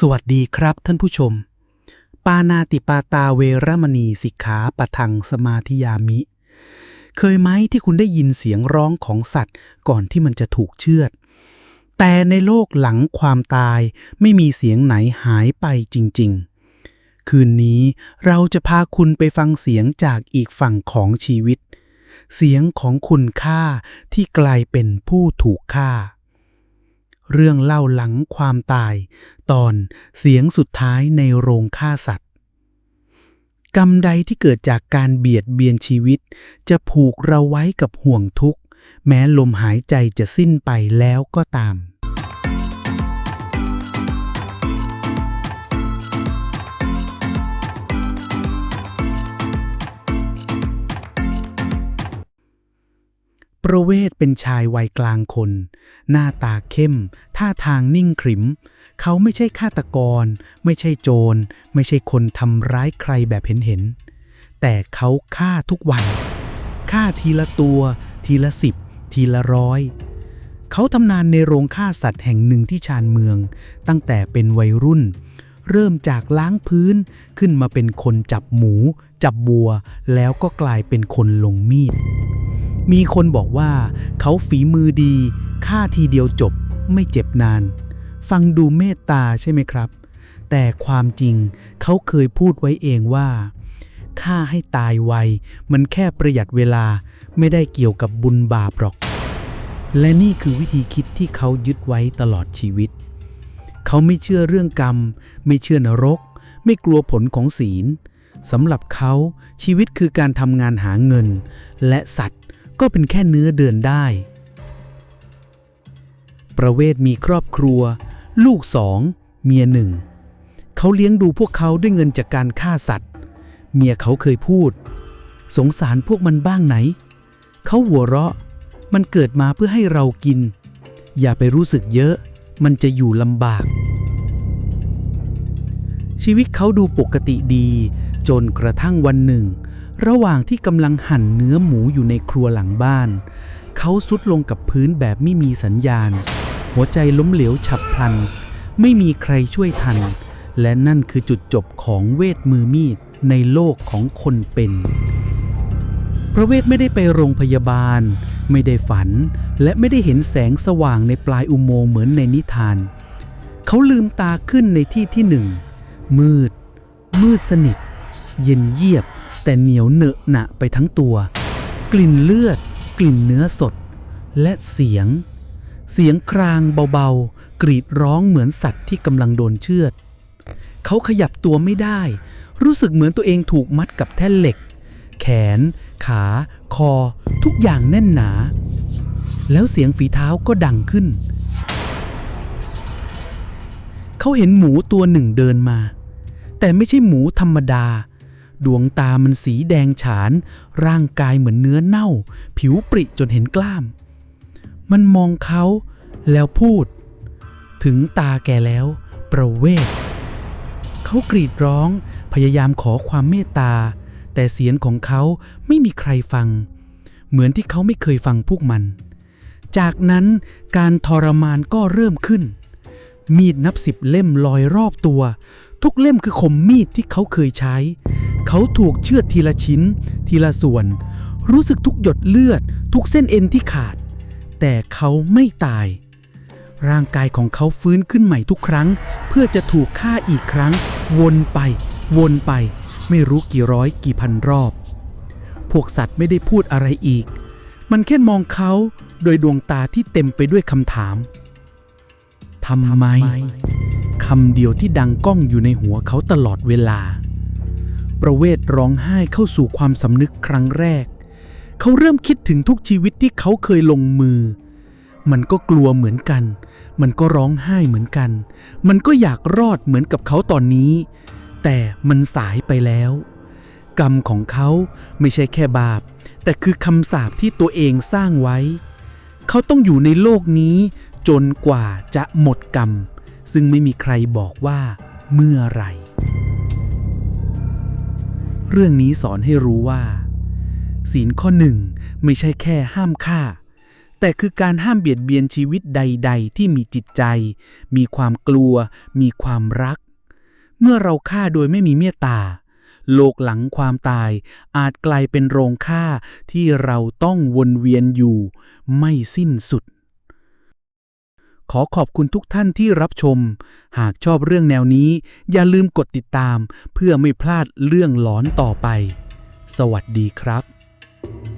สวัสดีครับท่านผู้ชม ปานาติปาตาเวรมณีสิกขาปะทังสมาธิยามิ เคยไหมที่คุณได้ยินเสียงร้องของสัตว์ก่อนที่มันจะถูกเชือด แต่ในโลกหลังความตายไม่มีเสียงไหนหายไปจริง ๆ คืนนี้เราจะพาคุณไปฟังเสียงจากอีกฝั่งของชีวิต เสียงของคุณค่าที่กลายเป็นผู้ถูกฆ่า เรื่องเล่าหลังความตาย ตอนเสียงสุดท้ายในโรงฆ่าสัตว์ กรรมใดที่เกิดจากการเบียดเบียนชีวิต จะผูกเราไว้กับห่วงทุกข์ แม้ลมหายใจจะสิ้นไปแล้วก็ตาม ประเวศเป็นชายวัยกลางคน หน้าตาเข้ม ท่าทางนิ่งขริมเขาไม่ใช่ฆาตกร ไม่ใช่โจร ไม่ใช่คนทำร้ายใครแบบเห็นเห็น แต่เขาฆ่าทุกวัน ฆ่าทีละตัว ทีละสิบ ทีละร้อย เขาทำนานในโรงฆ่าสัตว์แห่งหนึ่งที่ชานเมือง ตั้งแต่เป็นวัยรุ่น เริ่มจากล้างพื้นขึ้นมาเป็นคนจับหมู จับบัว แล้วก็กลายเป็นคนลงมีด มีคนบอกว่าเขาฝีมือดีฆ่าทีเดียวจบไม่เจ็บนาน ฟังดูเมตตาใช่ไหมครับ แต่ความจริงเขาเคยพูดไว้เองว่าฆ่าให้ตายไว มันแค่ประหยัดเวลาไม่ได้เกี่ยวกับบุญบาปหรอก และนี่คือวิธีคิดที่เขายึดไว้ตลอดชีวิต เขาไม่เชื่อเรื่องกรรม ไม่เชื่อนรก ไม่กลัวผลของศีลสำหรับเขาชีวิตคือการทำงานหาเงิน และสัตว์ ก็เป็นแค่เนื้อเดินได้ ประเวศมีครอบครัว ลูกสองเมียหนึ่ง เขาเลี้ยงดูพวกเขาด้วยเงินจากการฆ่าสัตว์ เมียเขาเคยพูด สงสารพวกมันบ้างไหน เขาหัวเราะ มันเกิดมาเพื่อให้เรากิน อย่าไปรู้สึกเยอะ มันจะอยู่ลำบาก ชีวิตเขาดูปกติดี จนกระทั่งวันหนึ่ง ระหว่างที่กำลังหั่นเนื้อหมูอยู่ในครัวหลังบ้าน เขาสุดลงกับพื้นแบบไม่มีสัญญาณ หัวใจล้มเหลวฉับพลัน ไม่มีใครช่วยทัน และนั่นคือจุดจบของเวทมือมีดในโลกของคนเป็น พระเวทไม่ได้ไปโรงพยาบาล ไม่ได้ฝัน และไม่ได้เห็นแสงสว่างในปลายอุโมงค์เหมือนในนิทาน เขาลืมตาขึ้นในที่ที่หนึ่ง มืด มืดสนิท เย็นเยียบ แต่เหนียวเหนอะหนะไปทั้งตัว กลิ่นเลือด กลิ่นเนื้อสด และเสียง เสียงครางเบาๆ กรีดร้องเหมือนสัตว์ที่กำลังโดนเชือด เขาขยับตัวไม่ได้ รู้สึกเหมือนตัวเองถูกมัดกับแท่นเหล็ก แขน ขา คอ ทุกอย่างแน่นหนา แล้วเสียงฝีเท้าก็ดังขึ้น เขาเห็นหมูตัวหนึ่งเดินมา แต่ไม่ใช่หมูธรรมดา ดวงตามันสีแดงฉาน ร่างกายเหมือนเนื้อเน่า ผิวปริจนเห็นกล้าม มันมองเขาแล้วพูด ถึงตาแกแล้ว ประเวศเขากรีดร้องพยายามขอความเมตตา แต่เสียงของเขาไม่มีใครฟัง เหมือนที่เขาไม่เคยฟังพวกมัน จากนั้นการทรมานก็เริ่มขึ้น มีดนับสิบเล่มลอยรอบตัว ทุกเล่มคือคมมีดที่เขาเคยใช้ เขาถูกเชือดทีละชิ้น ทีละส่วน รู้สึกทุกหยดเลือด ทุกเส้นเอ็นที่ขาด แต่เขาไม่ตาย ร่างกายของเขาฟื้นขึ้นใหม่ทุกครั้ง เพื่อจะถูกฆ่าอีกครั้ง วนไป วนไป ไม่รู้กี่ร้อยกี่พันรอบ พวกสัตว์ไม่ได้พูดอะไรอีก มันแค่มองเขาโดยดวงตาที่เต็มไปด้วยคำถามทำไม คำเดียวที่ดังก้องอยู่ในหัวเขาตลอดเวลา ประเวศร้องไห้เข้าสู่ความสำนึกครั้งแรก เขาเริ่มคิดถึงทุกชีวิตที่เขาเคยลงมือ มันก็กลัวเหมือนกัน มันก็ร้องไห้เหมือนกัน มันก็อยากรอดเหมือนกับเขาตอนนี้ แต่มันสายไปแล้ว กรรมของเขาไม่ใช่แค่บาป แต่คือคำสาปที่ตัวเองสร้างไว้ เขาต้องอยู่ในโลกนี้จนกว่าจะหมดกรรม ซึ่งไม่มีใครบอกว่าเมื่อไร เรื่องนี้สอนให้รู้ว่า ศีลข้อหนึ่งไม่ใช่แค่ห้ามฆ่า แต่คือการห้ามเบียดเบียนชีวิตใด ๆ ที่มีจิตใจ มีความกลัว มีความรัก เมื่อเราฆ่าโดยไม่มีเมตตา โลกหลังความตายอาจกลายเป็นโรงฆ่าที่เราต้องวนเวียนอยู่ ไม่สิ้นสุด ขอขอบคุณทุกท่านที่รับชม หากชอบเรื่องแนวนี้ อย่าลืมกดติดตาม เพื่อไม่พลาดเรื่องหลอนต่อไป สวัสดีครับ